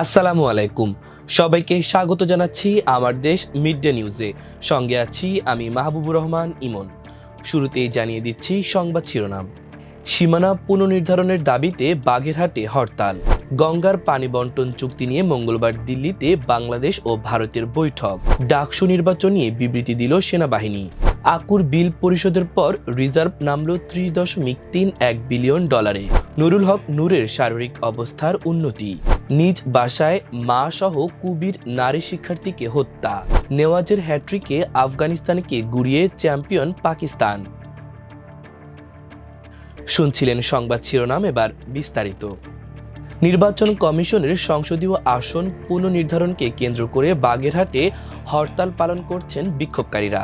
আসসালামু আলাইকুম। সবাইকে স্বাগত জানাচ্ছি আমার দেশ মিড ডে নিউজে। সঙ্গে আছি আমি মাহবুবুর রহমান ইমন। শুরুতেই জানিয়ে দিচ্ছি সংবাদ শিরোনাম। সীমানা পুনর্নির্ধারণের দাবিতে বাগেরহাটে হরতাল। গঙ্গার পানি বন্টন চুক্তি নিয়ে মঙ্গলবার দিল্লিতে বাংলাদেশ ও ভারতের বৈঠক। ডাকসু নির্বাচন নিয়ে বিবৃতি দিল সেনাবাহিনী। আকুর বিল পরিশোধের পর রিজার্ভ নামল ত্রিশ দশমিক তিন এক বিলিয়ন ডলারে। নুরুল হক নূরের শারীরিক অবস্থার উন্নতি। নিজ বাসায় মা সহ কুবির নারী শিক্ষার্থীকে হত্যা। নেওয়াজের হ্যাট্রিকে আফগানিস্তানকে গুড়িয়ে চ্যাম্পিয়ন পাকিস্তান। শুনছিলেন সংবাদ শিরোনাম, এবার বিস্তারিত। নির্বাচন কমিশনের সংসদীয় আসন পুনর্নির্ধারণকে কেন্দ্র করে বাগেরহাটে হরতাল পালন করছেন বিক্ষোভকারীরা।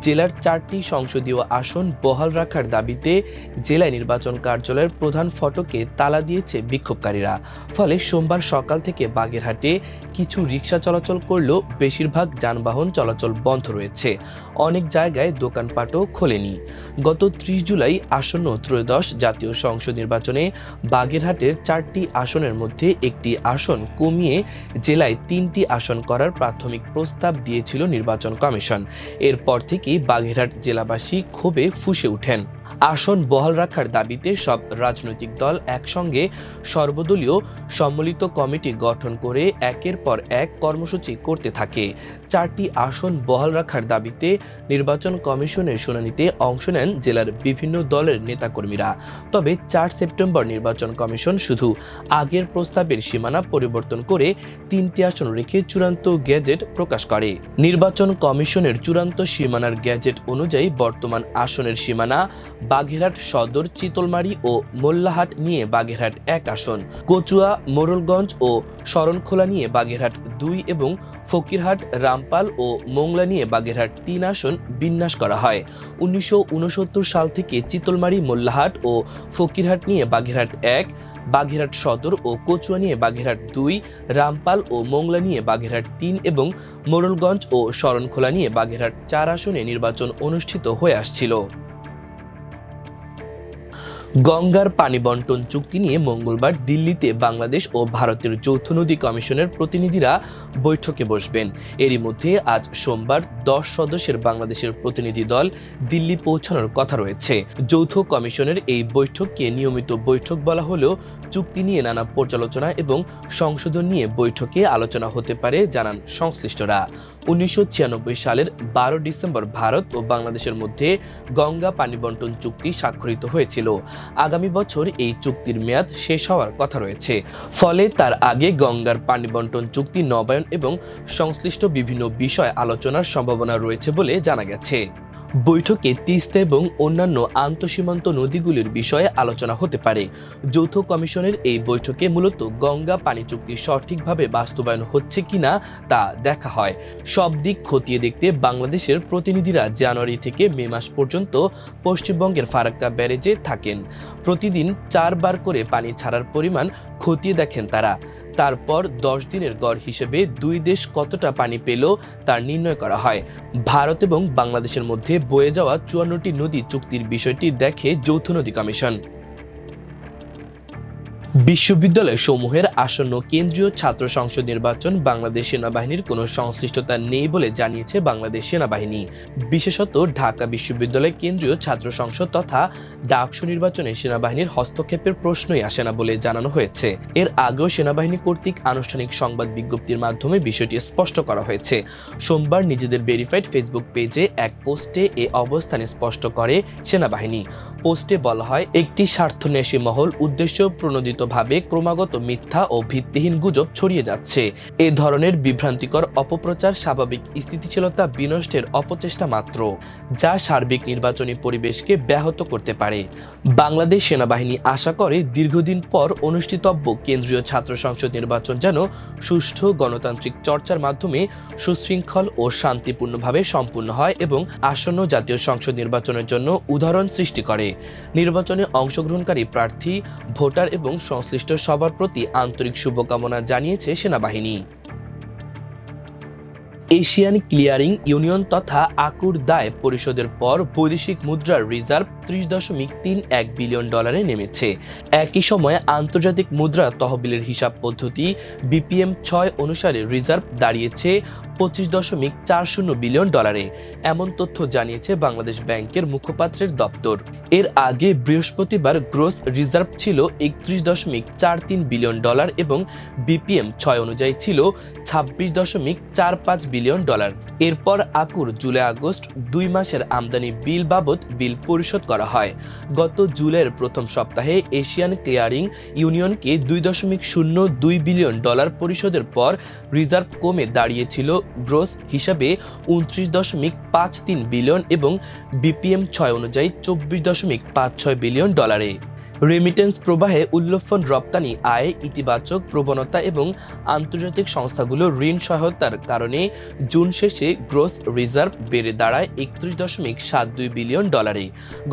জেলার চারটি সংসদীয় আসন বহাল রাখার দাবিতে জেলায় নির্বাচন কার্যালয়ের প্রধান ফটকে তালা দিয়েছে বিক্ষোভকারীরা। ফলে সোমবার সকাল থেকে বাগেরহাটে কিছু রিক্সা চলাচল করলেও বেশিরভাগ যানবাহন চলাচল বন্ধ রয়েছে। অনেক জায়গায় দোকানপাটও খোলেনি। গত ত্রিশ জুলাই আসন্ন ত্রয়োদশ জাতীয় সংসদ নির্বাচনে বাগেরহাটের চারটি আসনের মধ্যে একটি আসন কমিয়ে জেলায় তিনটি আসন করার প্রাথমিক প্রস্তাব দিয়েছিল নির্বাচন কমিশন। এরপর থেকেই বাগেরহাট জেলাবাসী ক্ষোভে ফুসে ওঠেন। আসন বহাল রাখার দাবিতে সব রাজনৈতিক দল একসঙ্গে সর্বদলীয় সম্মিলিত কমিটি গঠন করে একের পর এক কর্মসূচি করতে থাকে। চারটি আসন বহাল রাখার দাবিতে নির্বাচন কমিশনের শুনানিতে অংশ নেন জেলার বিভিন্ন দলের নেতাকর্মীরা। তবে চার সেপ্টেম্বর নির্বাচন কমিশন শুধু আগের প্রস্তাবের সীমানা পরিবর্তন করে তিনটি আসন রেখে চূড়ান্ত গ্যাজেট প্রকাশ করে। নির্বাচন কমিশনের চূড়ান্ত সীমানার গ্যাজেট অনুযায়ী বর্তমান আসনের সীমানা বাগেরহাট সদর, চিতলমারি ও মোল্লাহাট নিয়ে বাগেরহাট এক আসন, কচুয়া, মোরলগঞ্জ ও শরণখোলা নিয়ে বাগেরহাট দুই এবং ফকিরহাট, রামপাল ও মোংলা নিয়ে বাগেরহাট তিন আসন বিন্যাস করা হয়। উনিশশো উনসত্তর সাল থেকে চিতলমারি, মোল্লাহাট ও ফকিরহাট নিয়ে বাগেরহাট এক, বাগেরহাট সদর ও কচুয়া নিয়ে বাগেরহাট দুই, রামপাল ও মোংলা নিয়ে বাগেরহাট তিন এবং মোরলগঞ্জ ও শরণখোলা নিয়ে বাগেরহাট চার আসনে নির্বাচন অনুষ্ঠিত হয়ে আসছিল। গঙ্গার পানি বন্টন চুক্তি নিয়ে মঙ্গলবার দিল্লিতে বাংলাদেশ ও ভারতের যৌথ নদী কমিশনের প্রতিনিধিরা বৈঠকে বসবেন। এরই মধ্যে আজ সোমবার দশ সদস্যের বাংলাদেশের প্রতিনিধি দল দিল্লি পৌঁছানোর কথা রয়েছে। যৌথ কমিশনের এই বৈঠককে নিয়মিত বৈঠক বলা হলেও চুক্তি নিয়ে নানা পর্যালোচনা এবং সংশোধন নিয়ে বৈঠকে আলোচনা হতে পারে, জানান সংশ্লিষ্টরা। উনিশশো ছিয়ানব্বই সালের বারো ডিসেম্বর ভারত ও বাংলাদেশের মধ্যে গঙ্গা পানি বন্টন চুক্তি স্বাক্ষরিত হয়েছিল। আগামী বছর এই চুক্তির মেয়াদ শেষ হওয়ার কথা রয়েছে। ফলে তার আগে গঙ্গার পানি বন্টন চুক্তি নবায়ন এবং সংশ্লিষ্ট বিভিন্ন বিষয় আলোচনার সম্ভাবনা রয়েছে বলে জানা গেছে। বৈঠকে তিস্তা এবং অন্যান্য আন্তঃসীমান্ত নদীগুলির বিষয়ে আলোচনা হতে পারে। যৌথ কমিশনের এই বৈঠকে মূলত গঙ্গা পানি চুক্তি সঠিকভাবে বাস্তবায়ন হচ্ছে কিনা তা দেখা হয়। সব দিক খতিয়ে দেখতে বাংলাদেশের প্রতিনিধিরা জানুয়ারি থেকে মে মাস পর্যন্ত পশ্চিমবঙ্গের ফারাক্কা ব্যারেজে থাকেন। প্রতিদিন চারবার করে পানি ছাড়ার পরিমাণ খতিয়ে দেখেন তারা। তারপর দশ দিনের গড় হিসেবে দুই দেশ কতটা পানি পেল তার নির্ণয় করা হয়। ভারত এবং বাংলাদেশের মধ্যে বয়ে যাওয়া চুয়ান্নটি নদী চুক্তির বিষয়টি দেখে যৌথ নদী কমিশন। বিশ্ববিদ্যালয় সমূহের আসন্ন কেন্দ্রীয় ছাত্র সংসদ নির্বাচন বাংলাদেশ সেনাবাহিনীর কোনো সংশ্লিষ্টতা নেই বলে জানিয়েছে বাংলাদেশ সেনাবাহিনী। বিশেষত ঢাকা বিশ্ববিদ্যালয় কেন্দ্রীয় ছাত্র সংসদ তথা ডাকসু নির্বাচনে সেনাবাহিনীর হস্তক্ষেপের প্রশ্নই আসে না বলে জানানো হয়েছে। এর আগেও সেনাবাহিনী কর্তৃক আনুষ্ঠানিক সংবাদ বিজ্ঞপ্তির মাধ্যমে বিষয়টি স্পষ্ট করা হয়েছে। সোমবার নিজেদের ভেরিফাইড ফেসবুক পেজে এক পোস্টে এ অবস্থানে স্পষ্ট করে সেনাবাহিনী। পোস্টে বলা হয়, একটি স্বার্থন্বেষী মহল, উদ্দেশ্য প্রণোদিতভাবে ক্রমাগত মিথ্যা ও ভিত্তিহীন গুজব ছড়িয়ে যাচ্ছে। এ ধরনের বিভ্রান্তিকর অপপ্রচার স্বাভাবিক স্থিতিশীলতা বিনষ্টের অপচেষ্টা মাত্র, যা সার্বিক নির্বাচনী পরিবেশকে ব্যাহত করতে পারে। বাংলাদেশ সেনাবাহিনী আশা করে দীর্ঘদিন পর অনুষ্ঠিতব্য কেন্দ্রীয় ছাত্র সংসদ নির্বাচন যেন সুষ্ঠু গণতান্ত্রিক চর্চার মাধ্যমে সুশৃঙ্খল ও শান্তিপূর্ণভাবে সম্পূর্ণ হয় এবং আসন্ন জাতীয় সংসদ নির্বাচনের জন্য উদাহরণ সৃষ্টি করে। নির্বাচনে অংশগ্রহণকারী প্রার্থী, ভোটার এবং সংশ্লিষ্ট সবার প্রতি আন্তরিক শুভকামনা জানিয়েছে সেনাবাহিনী। এশিয়ান ক্লিয়ারিং ইউনিয়ন তথা আকুর দায় পরিশোধের পর বৈদেশিক মুদ্রার রিজার্ভ ত্রিশ দশমিক তিন এক বিলিয়ন ডলারে নেমেছে। একই সময়ে আন্তর্জাতিক মুদ্রা তহবিলের হিসাব পদ্ধতি বিপিএম ছয় অনুসারে রিজার্ভ দাঁড়িয়েছে পঁচিশ দশমিক চার শূন্য বিলিয়ন ডলারে, এমন তথ্য জানিয়েছে বাংলাদেশ ব্যাংকের মুখপাত্রের দপ্তর। এর আগে বৃহস্পতিবার গ্রোস রিজার্ভ ছিল একত্রিশ দশমিক চার তিন বিলিয়ন ডলার এবং বিপিএম ছয় অনুযায়ী ছিল ছাব্বিশ দশমিক চার পাঁচ বিলিয়ন ডলার। এরপর আকুর জুলাই আগস্ট দুই মাসের আমদানি বিল বাবদ বিল পরিশোধ করা হয়। গত জুলাইয়ের প্রথম সপ্তাহে এশিয়ান ক্লিয়ারিং ইউনিয়নকে দুই দশমিক শূন্য দুই বিলিয়ন ডলার পরিশোধের পর রিজার্ভ কমে দাঁড়িয়েছিল গ্রোস হিসাবে উনত্রিশ দশমিক পাঁচ তিন বিলিয়ন এবং বিপিএম ছয় অনুযায়ী চব্বিশ দশমিক পাঁচ ছয় বিলিয়ন ডলারে। রেমিটেন্স প্রবাহে উল্লফন রপ্তানি, আয় ইতিবাচক প্রবণতা এবং আন্তর্জাতিক সংস্থাগুলোর ঋণ সহায়তার কারণে জুন শেষে গ্রোস রিজার্ভ বেড়ে দাঁড়ায় একত্রিশ দশমিক সাত দুই বিলিয়ন ডলারে।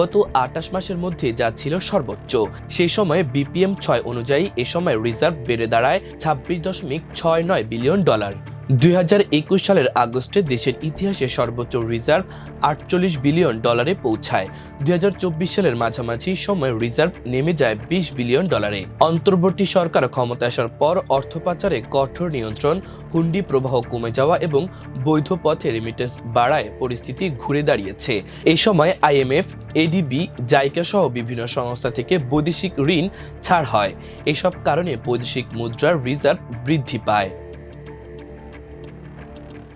গত আটাশ মাসের মধ্যে যা ছিল সর্বোচ্চ, সেই সময় বিপিএম ছয় অনুযায়ী এ সময় রিজার্ভ বেড়ে দাঁড়ায় ছাব্বিশ দশমিক ছয় নয় বিলিয়ন ডলার। দুই হাজার একুশ সালের আগস্টে দেশের ইতিহাসে সর্বোচ্চ রিজার্ভ আটচল্লিশ বিলিয়ন ডলারে পৌঁছায়। দুই হাজার চব্বিশ সালের মাঝামাঝি সময় রিজার্ভ নেমে যায় বিশ বিলিয়ন ডলারে। অন্তর্বর্তী সরকার ক্ষমতা আসার পর অর্থ পাচারে কঠোর নিয়ন্ত্রণ, হুন্ডি প্রবাহ কমে যাওয়া এবং বৈধ পথে রেমিটেন্স বাড়ায় পরিস্থিতি ঘুরে দাঁড়িয়েছে। এই সময় আইএমএফ এডিবি জাইকা সহ বিভিন্ন সংস্থা থেকে বৈদেশিক ঋণ ছাড় হয়। এসব কারণে বৈদেশিক মুদ্রার রিজার্ভ বৃদ্ধি পায়।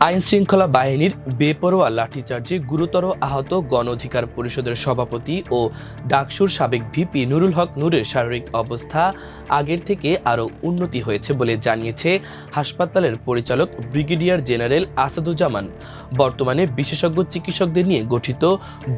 আইন শৃঙ্খলা বাহিনীর বেপরোয়া লাঠিচার্জে গুরুতর আহত গণ অধিকার পরিষদের সভাপতি ও ডাকসুর সাবেক ভিপি নুরুল হক নূরের শারীরিক অবস্থা আগের থেকে আরও উন্নতি হয়েছে বলে জানিয়েছে হাসপাতালের পরিচালক ব্রিগেডিয়ার জেনারেল আসাদুজ্জামান। বর্তমানে বিশেষজ্ঞ চিকিৎসকদের নিয়ে গঠিত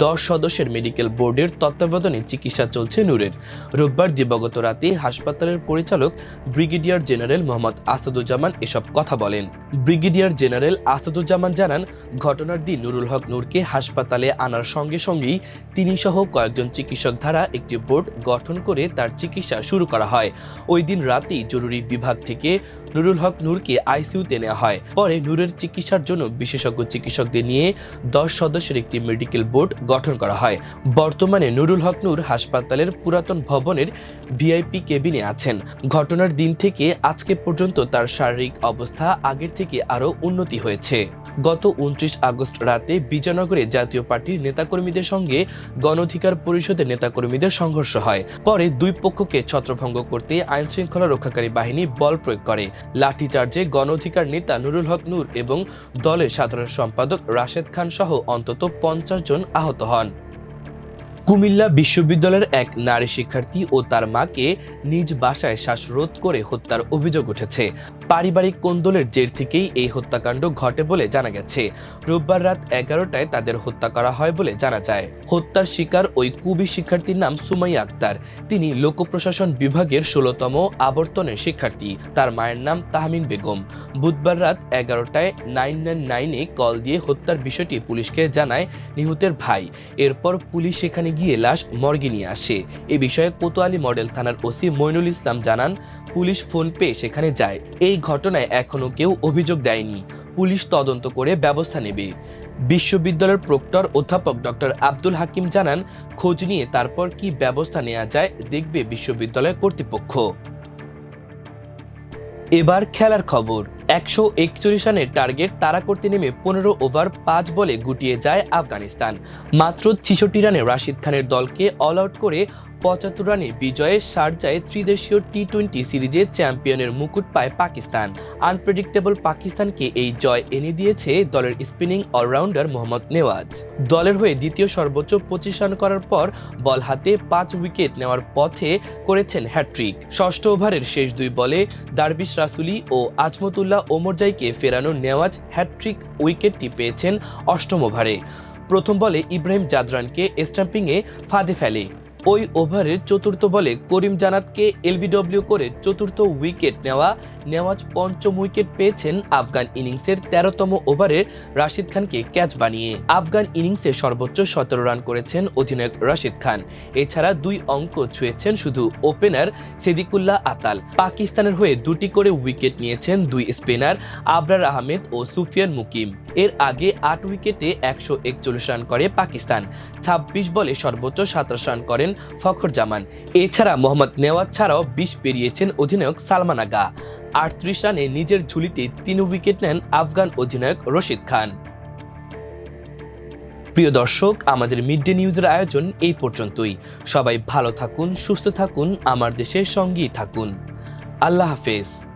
দশ সদস্যের মেডিকেল বোর্ডের তত্ত্বাবধানে চিকিৎসা চলছে নূরের। রোববার দিবাগত রাতে হাসপাতালের পরিচালক ব্রিগেডিয়ার জেনারেল মোহাম্মদ আসাদুজ্জামান এসব কথা বলেন। ব্রিগেডিয়ার জেনারেল আসাদুজ্জামান জানান, ঘটনার দিন নুরুল হক নূরকে হাসপাতালে আনার সঙ্গে সঙ্গেই তিনি সহ কয়েকজন চিকিৎসক ধারা একটি বোর্ড গঠন করে তার চিকিৎসা শুরু করা হয়। ওই দিন রাতেই জরুরি বিভাগ থেকে নুরুল হক নূরকে আইসিইউতে নেওয়া হয়। পরে নূরের চিকিৎসার জন্য বিশেষজ্ঞ চিকিৎসকদের নিয়ে দশ সদস্যের একটি মেডিকেল বোর্ড গঠন করা হয়। বর্তমানে নুরুল হক নূর হাসপাতালের পুরাতন ভবনের ভিআইপি কেবিনে আছেন। ঘটনার দিন থেকে আজকে পর্যন্ত তার শারীরিক অবস্থা আগের থেকে আরও উন্নতি হয়েছে। গত উনত্রিশ আগস্ট রাতে বিজয়নগরে জাতীয় পার্টির নেতাকর্মীদের সঙ্গে গণ অধিকার পরিষদের নেতাকর্মীদের সংঘর্ষ হয়। পরে দুই পক্ষকে ছত্রভঙ্গ করতে আইন শৃঙ্খলা রক্ষাকারী বাহিনী বল প্রয়োগ করে। লাঠিচার্জে গণ অধিকার নেতা নুরুল হক নূর এবং দলের সাধারণ সম্পাদক রাশেদ খান সহ অন্তত পঞ্চাশ জন আহত হন। কুমিল্লা বিশ্ববিদ্যালয়ের এক নারী শিক্ষার্থী ও তার মাকে নিজ বাসায় শ্বাসরোধ করে হত্যার অভিযোগ উঠেছে। পারিবারিক কোন্দলের জের থেকেই এই হত্যাকাণ্ড ঘটে বলে জানা গেছে। রোববার রাত এগারোটায় তাদের হত্যা করা হয় বলে জানা যায়। হত্যার শিকার ওই কুবি শিক্ষার্থীর নাম সুমাইয়া আক্তার। তিনি লোক প্রশাসন বিভাগের ষোলতম আবর্তনের শিক্ষার্থী। তার মায়ের নাম তাহমিন বেগম। বুধবার রাত এগারোটায় নাইন নাইন নাইনে কল দিয়ে হত্যার বিষয়টি পুলিশকে জানায় নিহতের ভাই। এরপর পুলিশ সেখানে গিয়ে লাশ মর্গে নিয়ে আসে। এ বিষয়ে কোতোয়ালি মডেল থানার ওসি মইনুল ইসলাম জানান, পুলিশ ফোন পেয়ে সেখানে যায়। এই ঘটনায় এখনও কেউ অভিযোগ দেয়নি। পুলিশ তদন্ত করে ব্যবস্থা নেবে। বিশ্ববিদ্যালয়ের প্রক্টর অধ্যাপক ডক্টর আব্দুল হাকিম জানান, খোঁজ নিয়ে তারপর কি ব্যবস্থা নেওয়া যায় দেখবে বিশ্ববিদ্যালয় কর্তৃপক্ষ। এবার খেলার খবর। একশো একচল্লিশ রানের টার্গেট তাড়া করতে নেমে পনেরো ওভার পাঁচ বলে গুটিয়ে যায় আফগানিস্তান। মাত্র ছিষট্টি রানে রাশিদ খানের দলকে অল আউট করে পঁচাত্তর রানে বিজয়ে শারজায় ত্রিদেশীয় টি টোয়েন্টি সিরিজে চ্যাম্পিয়নের মুকুট পায় পাকিস্তান। আনপ্রেডিক্টেবল পাকিস্তানকে এই জয় এনে দিয়েছে দলের স্পিনিং অলরাউন্ডার মোহাম্মদ নেওয়াজ। দলের হয়ে দ্বিতীয় সর্বোচ্চ পঁচিশ রান করার পর বল হাতে পাঁচ উইকেট নেওয়ার পথে করেছেন হ্যাট্রিক ষষ্ঠ ওভারের শেষ দুই বলে দারবিশ রাসুলি ও আজমতুল্লাহ ওমরজাইকে ফেরানো নেওয়াজ হ্যাট্রিক উইকেটটি পেয়েছেন অষ্টম ওভারে। প্রথম বলে ইব্রাহিম জাদরানকে স্ট্যাম্পিংয়ে ফাঁদে ফেলে। ওই ওভারের চতুর্থ বলে করিম জানাতকে এলবিডব্লিউ করে চতুর্থ উইকেট নেওয়া নেওয়াজ পঞ্চম উইকেট পেয়েছেন আফগান ইনিংসের তেরোতম ওভারে রাশিদ খানকে ক্যাচ বানিয়ে। আফগান ইনিংসে সর্বোচ্চ সতেরো রান করেছেন অধিনায়ক রাশিদ খান। এছাড়া দুই অঙ্ক ছুঁয়েছেন শুধু ওপেনার সিদ্দিকুল্লাহ আতাল। পাকিস্তানের হয়ে দুটি করে উইকেট নিয়েছেন দুই স্পিনার আবরার আহমেদ ও সুফিয়ান মুকিম। এর আগে আট উইকেটে একশো একচল্লিশ রান করে পাকিস্তান। ছাব্বিশ বলে সর্বোচ্চ সাতাশ রান করেন ফখর জামান এছাড়া মোহাম্মদ নেওয়াজ ছাড়াও বিশ পেরিয়েছেন অধিনায়ক সালমান আগা। আটত্রিশ রানে নিজের ঝুলিতে তিন উইকেট নেন আফগান অধিনায়ক রশিদ খান। প্রিয় দর্শক, আমাদের মিড ডে নিউজের আয়োজন এই পর্যন্তই। সবাই ভালো থাকুন, সুস্থ থাকুন, আমার দেশের সঙ্গেই থাকুন। আল্লাহ হাফেজ।